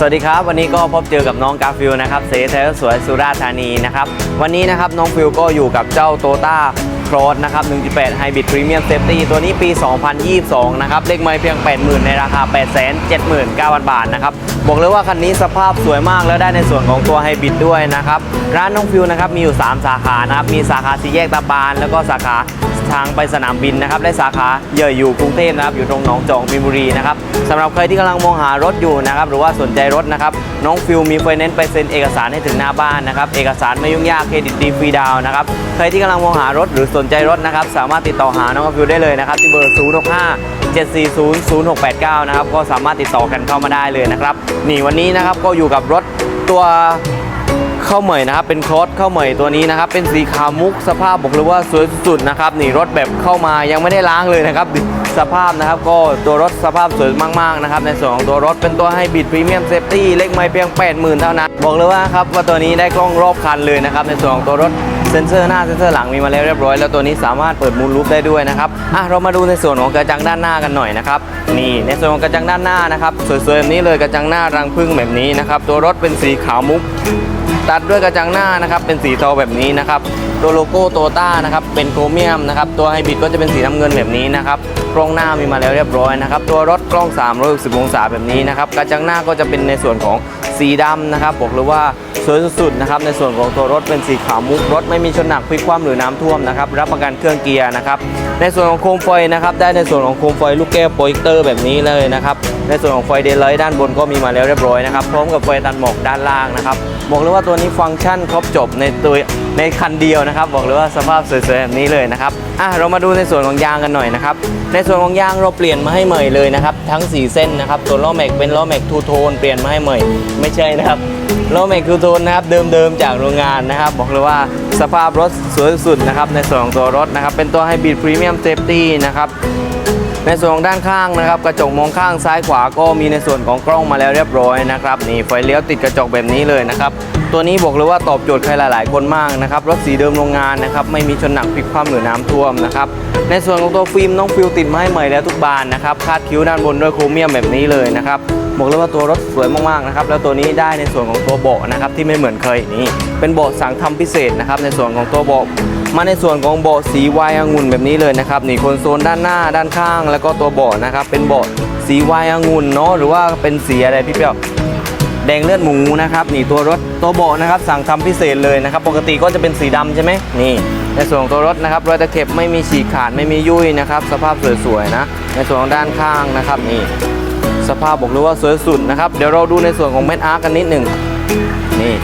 สวัสดีครับ วันนี้ก็พบเจอกับน้องกาฟิลนะครับเซเทลสวยสุราษฎร์ธานีนะครับ วันนี้นะครับน้องฟิลก็อยู่กับเจ้าโตต้าโ o รนะครับ 1.8 Hybrid Premium Safety ตัวนี้ปี 2022 นะครับ เลขไม่เพียง 80,000 ในราคา 879,000 บาทนะครับ บอกเลยว่าคันนี้สภาพสวยมากแล้วได้ในส่วนของตัวไฮบริดด้วยนะครับ ร้านน้องฟิลนะครับ มีอยู่ 3 สาขานะครับ มีสาขาสีแยกตะบาน แล้วก็สาขา ทางไปสนามบินนะครับและสาขาเยอะอยู่กรุงเทพนะครับอยู่ตรงหนองจอกมีนบุรีนะครับสำหรับใครที่กำลังมองหารถอยู่นะครับหรือว่าสนใจรถนะครับน้องฟิลมีไฟแนนซ์ไปเซ็นเอกสารให้ถึงหน้าบ้านนะครับเอกสารไม่ยุ่งยากเครดิตดีฟรีดาวนะครับใครที่กำลังมองหารถหรือสนใจรถนะครับสามารถติดต่อหาน้องฟิลได้เลยนะครับที่เบอร์0 6 5 7 4 0 0 6 8 9 นะครับ ก็สามารถติดต่อกันเข้ามาได้เลยนะครับ นี่วันนี้นะครับก็อยู่กับรถตัว ข้าวเหมยนะครับ เป็นครอสข้าวเหมยตัวนี้นะครับ เป็นสีขาวมุกสภาพบอกเลยว่าสวยสุดๆนะครับนี่รถแบบเข้ามายังไม่ได้ล้างเลยนะครับสภาพนะครับก็ตัวรถสภาพสวยมากๆนะครับในส่วนของตัวรถเป็นตัวไฮบริดพรีเมียมเซฟตี้เล็กไม่เพียง 80,000 เท่านั้นบอกเลยว่าครับว่าตัวนี้ได้กล้องรอบคันเลยนะครับในส่วนของตัวรถเซ็นเซอร์หน้าเซ็นเซอร์หลังมีมาแล้วเรียบร้อยแล้วตัวนี้สามารถเปิดมูลรูปได้ด้วยนะครับอะเรามาดูในส่วนของกระจังด้านหน้ากันหน่อยนะครับนี่ในส่วนของกระจังด้านหน้านะครับสวยๆแบบนี้เลยกระจังหน้ารังผึ้งแบบนี้นะครับตัวรถเป็นสีขาวมุก ตัดด้วยกระจังหน้านะครับ เป็นสีเทาแบบนี้นะครับ ตัวโลโก้โตต้านะครับ เป็นโครเมียมนะครับ ตัวไฮบริดก็จะเป็นสีน้ำเงินแบบนี้นะครับกล้องหน้ามีมาแล้วเรียบร้อยนะครับ ตัวรถกล้อง360องศาแบบนี้นะครับ กระจังหน้าก็จะเป็นในส่วนของสีดำนะครับ บอกเลยว่าสวยสุดๆนะครับในส่วนของตัวรถเป็นสีขาวมุกรถไม่มีชนหนักพลิกคว่ำหรือน้ำท่วมนะครับรับประกันเครื่องเกียร์นะครับในส่วนของโคมไฟนะครับได้ในส่วนของโคมไฟลูกแก้วโปรเจคเตอร์แบบนี้เลยนะครับในส่วนของไฟเดย์ไลท์ด้านบนก็มีมาแล้วเรียบร้อยนะครับพร้อมกับไฟตัดหมอกด้านล่างนะครับบอกเลยว่าตัวนี้ฟังก์ชันครบจบในตัวในคันเดียวนะครับ บอกเลยว่าสภาพสวยๆแบบนี้เลยนะครับอะเรามาดูในส่วนของยางกันหน่อยนะครับ ในส่วนของยางเราเปลี่ยนมาให้ใหม่เลยนะครับ ทั้ง 4 เส้นนะครับตัวล้อแม็กเป็นล้อแม็กทูโทนเปลี่ยนมาให้ใหม่ไม่ใช่นะครับล้อแม็กทูโทนนะครับเดิมๆจากโรงงานนะครับ บอกเลยว่าสภาพรถสวยสุดนะครับในส่วนของตัวรถนะครับเป็นตัวไฮบริดพรีเมียมเซฟตี้นะครับ ในส่วนของด้านข้างนะครับกระจกมองข้างซ้ายขวาก็มีในส่วนของกล้องมาแล้วเรียบร้อยนะครับนี่ไฟเลี้ยวติดกระจกแบบนี้เลยนะครับตัวนี้บอกเลยว่าตอบโจทย์ใครหลาย ๆ คนมากนะครับรถสีเดิมโรงงานนะครับไม่มีชนหนักพลิกคว่ำหรือน้ำท่วมนะครับในส่วนของตัวฟิล์มน้องฟิลติดมาให้ใหม่แล้วทุกบานนะครับคาดคิ้วด้านบนด้วยโครเมียมแบบนี้เลยนะครับบอกเลยว่าตัวรถสวยมากๆนะครับแล้วตัวนี้ได้ในส่วนของตัวเบาะนะครับที่ไม่เหมือนเคยนี่เป็นเบาะสั่งทำพิเศษนะครับในส่วนของตัวเบาะ มาในส่วนของเบาะสีวายองุ่นแบบนี้เลยนะครับนี่คนโซลด้านหน้าด้านข้าง แล้วก็ตัวเบาะนะครับเป็นเบาะสีวายองุ่นเนาะหรือว่าเป็นสีอะไรพี่เปียวแดงเลือดหมูนะครับนี่ตัวรถตัวเบาะนะครับสั่งทำพิเศษเลยนะครับปกติก็จะเป็นสีดำใช่ไหมนี่ ในส่วนของตัวรถนะครับรอยตะเข็บไม่มีฉีกขาดไม่มียุ่ยนะครับสภาพสวยๆนะ ในส่วนของด้านข้างนะครับนี่สภาพบอกเลยว่าสวยสุดนะครับเดี๋ยวเราดูในส่วนของเม็ดอาร์กันนิดหนึ่งนี่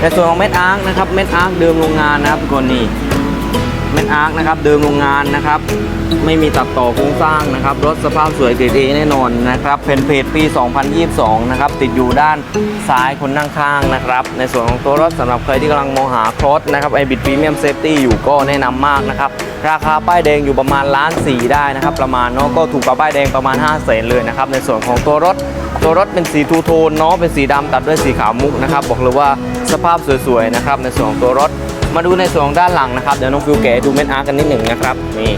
ในส่วนของเม็ดอาร์นะครับเม็ดอาร์เดิมโรงงานนะครับทุกคนนี่ เม็ดอาร์คนะครับเดิมโรงงานนะครับ ไม่มีตัดต่อโครงสร้างนะครับ รถสภาพสวยเกรดเอแน่นอนนะครับเพนเพจปี 2022 นะครับ ติดอยู่ด้านซ้ายคนนั่งข้างนะครับ ในส่วนของตัวรถสำหรับใครที่กำลังมองหาครอสนะครับไอบิดพรีเมียมเซฟตี้อยู่ก็แนะนำมากนะครับ ราคาป้ายแดงอยู่ประมาณล้านสี่ได้นะครับ ประมาณเนาะก็ถูกกว่าป้ายแดงประมาณ 5 0 0แสนเลยนะครับในส่วนของตัวรถตัวรถเป็นสีทูโทนเนาะเป็นสีดำตัดด้วยสีขาวมุกนะครับบอกเลยว่าสภาพสวยๆนะครับในส่วนของตัวรถ มาดูในส่วนของด้านหลังนะครับเดี๋ยวน้องฟิวแกดูเม็ดอาร์กันนิดหนึ่งนะครับนี่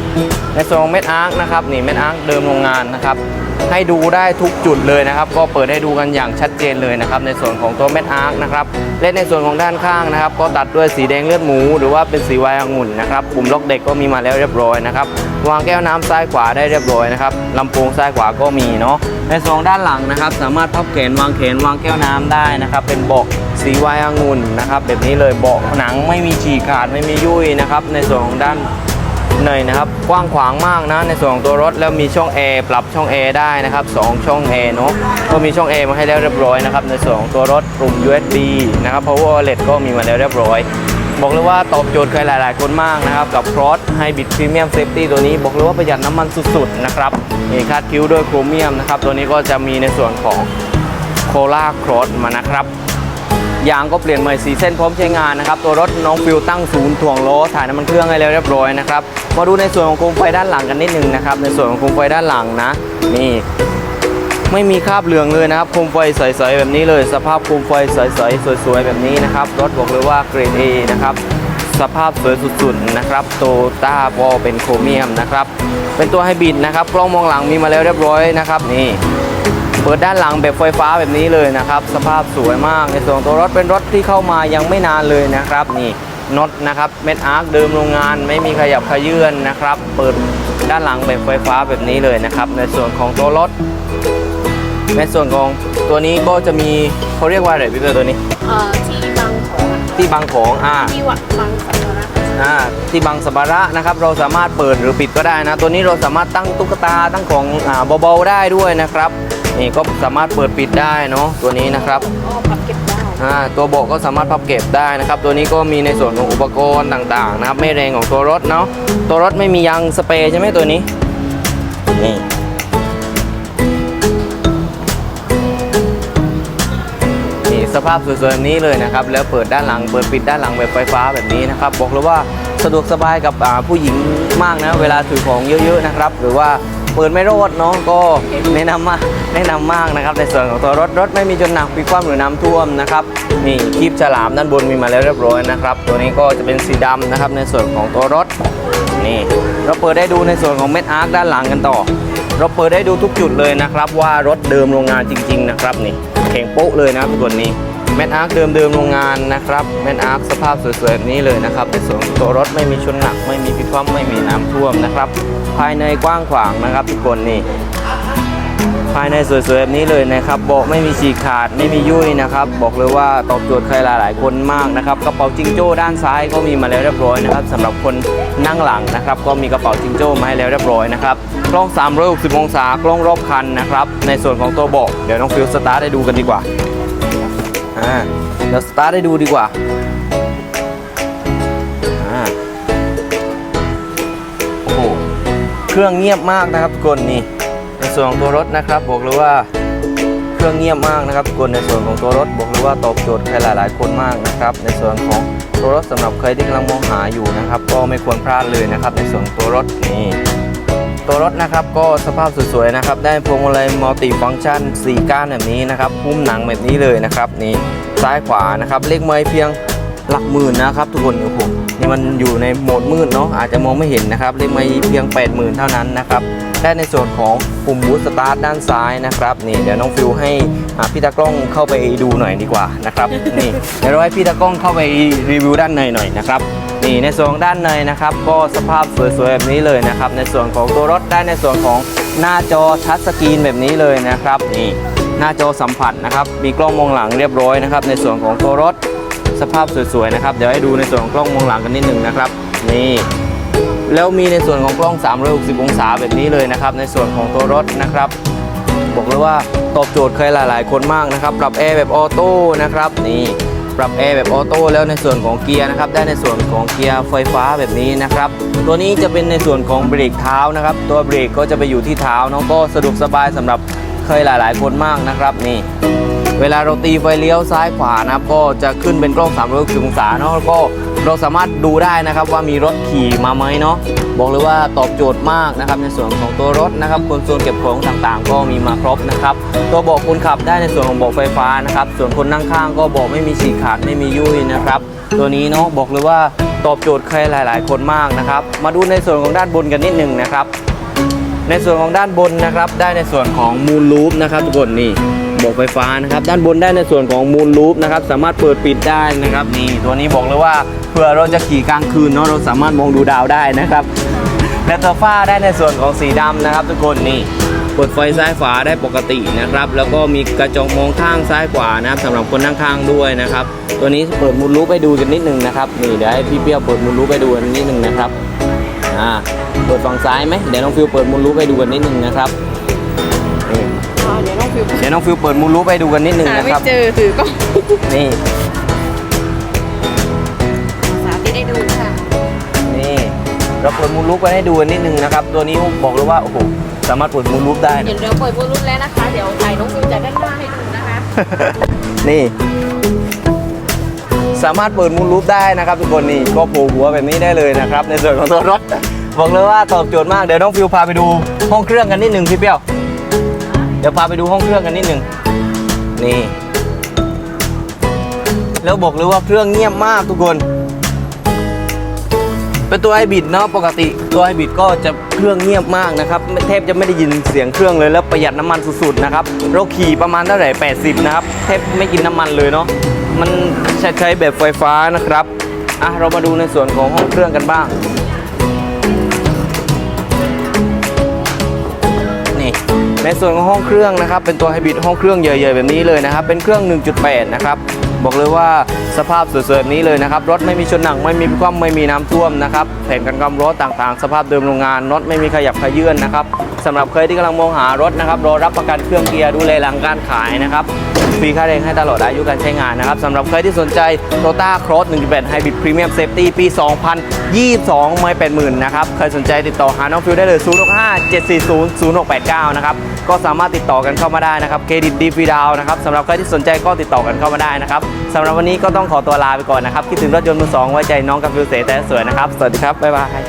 ในส่วนของเม็ดอาร์นะครับนี่เม็ดอาร์เดิมโรงงานนะครับ ให้ดูได้ทุกจุดเลยนะครับ ก็เปิดให้ดูกันอย่างชัดเจนเลยนะครับในส่วนของตัวเม็ดอาร์คนะครับและในส่วนของด้านข้างนะครับ ก็ตัดด้วยสีแดงเลือดหมู หรือว่าเป็นสีไวน์องุ่นนะครับปุ่มล็อกเด็กก็มีมาแล้วเรียบร้อยนะครับวางแก้วน้ำซ้ายขวาได้เรียบร้อยนะครับลำโพงซ้ายขวาก็มีเนาะในส่วนของด้านหลังนะครับ สามารถพับแขนวางแขนวางแก้วน้ำได้นะครับ เป็นเบาะสีไวน์องุ่นนะครับแบบนี้เลยเบาะหนังไม่มีฉีกขาดไม่มียุ่ยนะครับในส่วนของด้าน ในนะครับ กว้างขวางมากนะในส่วนของตัวรถแล้วมีช่องแอร์ปรับช่องแอร์ได้นะครับสองช่องแอร์เนาะก็มีช่องแอร์มาให้แล้วเรียบร้อยนะครับในส่วนของตัวรถปุ่ม USB นะครับ power outlet ก็มีมาแล้วเรียบร้อย บอกเลยว่าตอบโจทย์ใครหลาย ๆ คนมากนะครับ กับ Cross Hybrid Premium Safety ตัวนี้บอกเลยว่าประหยัดน้ำมันสุด ๆ นะครับมีคาดคิ้วด้วยโครเมียมนะครับตัวนี้ก็จะมีในส่วนของโคล่าครอสมานะครับ ยางก็เปลี่ยนใหม่สีเส้นพร้อมใช้งานนะครับ ตัวรถน้องฟิวตั้งศูนย์ถ่วงล้อถ่ายน้ำมันเครื่องให้แล้วเรียบร้อยนะครับ มาดูในส่วนของโคมไฟด้านหลังกันนิดหนึ่งนะครับ ในส่วนของโคมไฟด้านหลังนะ นี่ไม่มีคราบเหลืองเลยนะครับโคมไฟใสๆแบบนี้เลย สภาพโคมไฟใสๆสวยๆแบบนี้นะครับ รถบอกเลยว่าเกรด A นะครับสภาพสวยสุดๆนะครับโตต้าบอเป็นโครเมียมนะครับ เป็นตัวไฮบริดนะครับ กล้องมองหลังมีมาแล้วเรียบร้อยนะครับนี่ เปิดด้านหลังแบบไฟฟ้าแบบนี้เลยนะครับ สภาพสวยมากในส่วนของตัวรถเป็นรถที่เข้ามายังไม่นานเลยนะครับนี่น็อตนะครับเม็ดอาร์คเดิมโรงงานไม่มีขยับขยื่นนะครับ เปิดด้านหลังแบบไฟฟ้าแบบนี้เลยนะครับ ในส่วนของตัวรถ ในส่วนของตัวนี้ก็จะมีเขาเรียกว่าอะไรพี่เตอร์ตัวนี้เอ่อที่บางของอะที่บังของอ่า ที่วัดบางสัมภาระอ่าที่บังสบาระนะครับเราสามารถเปิดหรือปิดก็ได้นะ ตัวนี้เราสามารถตั้งตุ๊กตาตั้งของอ่าเบาๆได้ด้วยนะครับ นี่ก็สามารถเปิดปิดได้เนาะตัวนี้นะครับอ๋อพับเก็บได้อ่าตัวเบาะก็สามารถพับเก็บได้นะครับ ตัวนี้ก็มีในส่วนของอุปกรณ์ต่างๆนะครับ ไม่แรงของตัวรถเนาะตัวรถไม่มียางสเปรย์ใช่ไหมตัวนี้นี่นี่สภาพสวยๆแบบนี้เลยนะครับ แล้วเปิดด้านหลังเปิดปิดด้านหลังแบบไฟฟ้าแบบนี้นะครับ บอกเลยว่าสะดวกสบายกับอ่าผู้หญิงมากนะ เวลาถือของเยอะๆนะครับ หรือว่า เปิดไม่รอดเนาะก็แนะนำมากแนะนำมากนะครับ ในส่วนของตัวรถรถไม่มีจนหนักพลิกคว่ำหรือน้ำท่วมนะครับนี่คลิปฉลามด้านบนมีมาแล้วเรียบร้อยนะครับ ตัวนี้ก็จะเป็นสีดำนะครับในส่วนของตัวรถนี่เราเปิดได้ดูในส่วนของเม็ดอาร์คด้านหลังกันต่อ เราเปิดได้ดูทุกจุดเลยนะครับ ว่ารถเดิมโรงงานจริง ๆ นะครับนี่แข็งโป๊ะเลยนะครับทุกคนนี่ แมทอาร์คเดิมๆโรงงานนะครับแมทอาร์คสภาพสวยๆแบบนี้เลยนะครับในส่วนตัวรถไม่มีชนหนัก ไม่มีพิความไม่มีน้ำท่วมนะครับ ภายในกว้างขวางนะครับทุกคนนี่ภายในสวยๆแบบนี้เลยนะครับเบาะไม่มีฉีกขาดไม่มียุ่ยนะครับ บอกเลยว่าตอบโจทย์ใครหลายๆคนมากนะครับกระเป๋าจิงโจ้ด้านซ้ายก็มีมาแล้วเรียบร้อยนะครับสำหรับคนนั่งหลังนะครับ ก็มีกระเป๋าจิงโจ้มาให้แล้วเรียบร้อยนะครับกล้อง 360 องศากล้องรอบคันนะครับในส่วนของตัวเบาะเดี๋ยวน้องฟิวสตาร์ทให้ดูกันดีกว่าาเดี๋ยวสตาร์ทให้ดูดีกว่าอ่าโอ้โหเครื่องเงียบมากนะครับทุกคนนี่ในส่วนของตัวรถนะครับบอกเลยว่าเครื่องเงียบมากนะครับทุกคนในส่วนของตัวรถบอกเลยว่าตอบโจทย์ใครหลาย ๆ คนมากนะครับ ในส่วนของตัวรถสำหรับใครที่กำลังมองหาอยู่นะครับ ก็ไม่ควรพลาดเลยนะครับ ในส่วนตัวรถนี่ ตัวรถนะครับก็สภาพสวยๆนะครับ ได้พวงมาลัยมัลติฟังก์ชัน4ก้านแบบนี้นะครับหุ้มหนังแบบนี้เลยนะครับ นี่ซ้ายขวานะครับ เลขไม้เพียงหลักหมื่นนะครับ ทุกคนโอ้โหนี่มันอยู่ในโหมดมืดเนาะอาจจะมองไม่เห็นนะครับ เลขไม้เพียง 80,000 เท่านั้นนะครับได้ในส่วนของปุ่มบูสต์สตาร์ทด้านซ้ายนะครับนี่เดี๋ยวน้องฟิวให้พี่ตากล้องเข้าไปดูหน่อยดีกว่านะครับนี่เดี๋ยวเราให้พี่ตากล้องเข้าไปรีวิวด้านในหน่อยนะครับ นี่ในส่วนด้านในนะครับ ก็สภาพสวยๆแบบนี้เลยนะครับ ในส่วนของตัวรถได้ในส่วนของหน้าจอทัชสกรีนแบบนี้เลยนะครับนี่หน้าจอสัมผัสนะครับมีกล้องมองหลังเรียบร้อยนะครับในส่วนของตัวรถสภาพสวยๆนะครับเดี๋ยวให้ดูในส่วนของกล้องมองหลังกันนิดนึงนะครับนี่แล้วมีในส่วนของกล้อง 360 องศาแบบนี้เลยนะครับ ในส่วนของตัวรถนะครับ บอกเลยว่าตอบโจทย์ใครหลาย ๆ คนมากนะครับ ปรับแอร์แบบออโต้นะครับนี่ ปรับแอร์แบบออโต้แล้วในส่วนของเกียร์นะครับได้ในส่วนของเกียร์ไฟฟ้าแบบนี้นะครับตัวนี้จะเป็นในส่วนของเบรกเท้านะครับตัวเบรกก็จะไปอยู่ที่เท้าน้องก็สะดวกสบายสำหรับเคยหลาย ๆ คนมากนะครับนี่ เวลาเราตีไฟเลี้ยวซ้ายขวานะครับก็จะขึ้นเป็นกล้อง360องศาเนาะแล้วก็เราสามารถดูได้นะครับว่ามีรถขี่มาไหมเนาะบอกเลยว่าตอบโจทย์มากนะครับในส่วนของตัวรถนะครับคอนโซลเก็บของต่างๆ ก็มีมาครบนะครับตัวบาะคนขับได้ในส่วนของบาะไฟฟ้านะครับส่วนคนนั่งข้างก็บาะไม่มีฉีกขาดไม่มียุ่ยนะครับตัวนี้เนาะบอกเลยว่าตอบโจทย์ใครหลาย ๆ คนมากนะครับมาดูในส่วนของด้านบนกันนิดหนึ่งนะครับ ในส่วนของด้านบนนะครับ ได้ในส่วนของมูลลูปนะครับทุกคนนี่บอกไฟฟ้านะครับ ด้านบนได้ในส่วนของมูลลูปนะครับ สามารถเปิดปิดได้นะครับนี่ตัวนี้บอกเลยว่าเผื่อเราจะขี่กลางคืนเนาะเราสามารถมองดูดาวได้นะครับและตัวฝ้าได้ในส่วนของสีดำนะครับ ทุกคนนี่เปิดไฟซ้ายขวาได้ปกตินะครับ แล้วก็มีกระจกมองข้างซ้ายขวานะครับสำหรับคนนั่งข้างด้วยนะครับ ตัวนี้เปิดมูลลูปไปดูกันนิดนึงนะครับนี่เดี๋ยวให้พี่เปี้ยวเปิดมูลลูปไปดูกันนิดนึงนะครับอ่า เปิดฝั่งซ้ายไหมเดี๋ยวน้องฟิวเปิดมูลลูปให้ดูกันนิดนึงนะครับนี่อ๋อเดี๋ยวน้องฟิวเดี๋ยวน้องฟิวเปิดมูลลูปให้ดูกันนิดนึงหานะไม่ครับ เจอถือกล้องนี่สาธิตได้ดูค่ะนี่เราเปิดมูลลูปไปให้ดูกันนิดนึงนะครับ ตัวนี้บอกเลยว่าโอ้โหสามารถเปิดมูลลูปได้นะ เดี๋ยวเดี๋ยวเปิดบนรุ่นแล้วนะคะ เดี๋ยวถ่ายน้องฟิวจากด้านหน้าให้ดูนะคะ นี่ สามารถเปิดมูลลูปได้นะครับทุกคนนี่ก็โผล่หัวแบบนี้ได้เลยนะครับ ในส่วนของตัวรถ บอกเลยว่าตอบโจทย์มากเดี๋ยวน้องฟิวพาไปดูห้องเครื่องกันนิดหนึ่งพี่เปี้ยว เดี๋ยวพาไปดูห้องเครื่องกันนิดหนึ่งนี่ แล้วบอกเลยว่าเครื่องเงียบมากทุกคน เป็นตัวไฮบิดเนาะปกติตัวไฮบิดก็จะเครื่องเงียบมากนะครับแทบจะไม่ได้ยินเสียงเครื่องเลยแล้วประหยัดน้ำมันสุดๆนะครับเราขี่ประมาณเท่าไหร่80 นะครับแทบไม่กินน้ำมันเลยเนาะมันใช้ใช้แบบไฟฟ้านะครับอะเรามาดูในส่วนของห้องเครื่องกันบ้าง ในส่วนของห้องเครื่องนะครับเป็นตัวไฮบริดห้องเครื่องใหญ่ๆแบบนี้เลยนะครับเป็นเครื่อง 1.8 นะครับ บอกเลยว่าสภาพสวยๆนี้เลยนะครับ รถไม่มีชนหนังไม่มีคว่ำไม่มีน้ำท่วมนะครับแผ่นกันกำรถต่างๆ สภาพเดิมโรงงานรถไม่มีขยับขยื่นนะครับสำหรับใครที่กำลังมองหารถนะครับรอรับประกันเครื่องเกียร์ดูแลหลังการขายนะครับฟรีค่าแรงให้ตลอดอายุการใช้งานนะครับสำหรับใครที่สนใจ Toyota Cross 1.8 Hybrid Premium Safety ปี 2022 ไม่เป็นหมื่นนะครับใครสนใจติดต่อหาน้องฟิวได้เลย 065 740 0689 นะครับก็สามารถติดต่อกันเข้ามาได้นะครับเครดิตดีฟรีดาวนะครับสำหรับใครที่สนใจก็ติดต่อกันเข้ามาได้นะครับสำหรับวันนี้ก็ต้องขอตัวลาไปก่อนนะครับคิดถึงรถยนต์มือสองไว้ใจน้องกับฟิวเสแต่สวยนะครับ สวัสดีครับ บ๊ายบาย